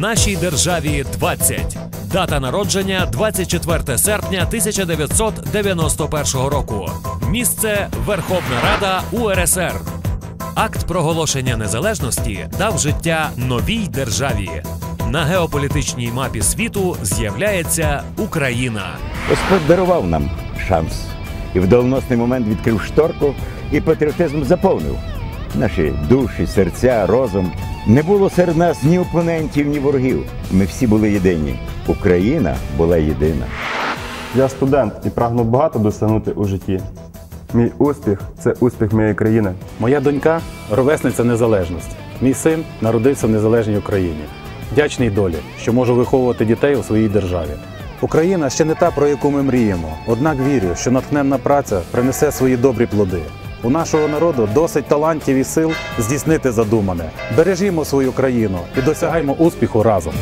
Нашій державі 20. Дата народження 24 серпня 1991 року. Місце Верховна Рада УРСР. Акт проголошення незалежності дав життя новій державі. На геополітичній мапі світу з'являється Україна. Господь дарував нам шанс і в доленосний момент відкрив шторку і патріотизм заповнив наші душі, серця, розум. Не було серед нас ні опонентів, ні ворогів. Ми всі були єдині. Україна була єдина. Я студент і прагну багато досягнути у житті. Мій успіх це успіх моєї країни. Моя донька ровесниця незалежності. Мій син народився в незалежній Україні. Вдячний долі, що можу виховувати дітей у своїй державі. Україна ще не та, про яку ми мріємо. Однак вірю, що натхненна праця принесе свої добрі плоди. У нашого народу досить талантів і сил здійснити задумане. Бережімо свою країну і досягаймо успіху разом.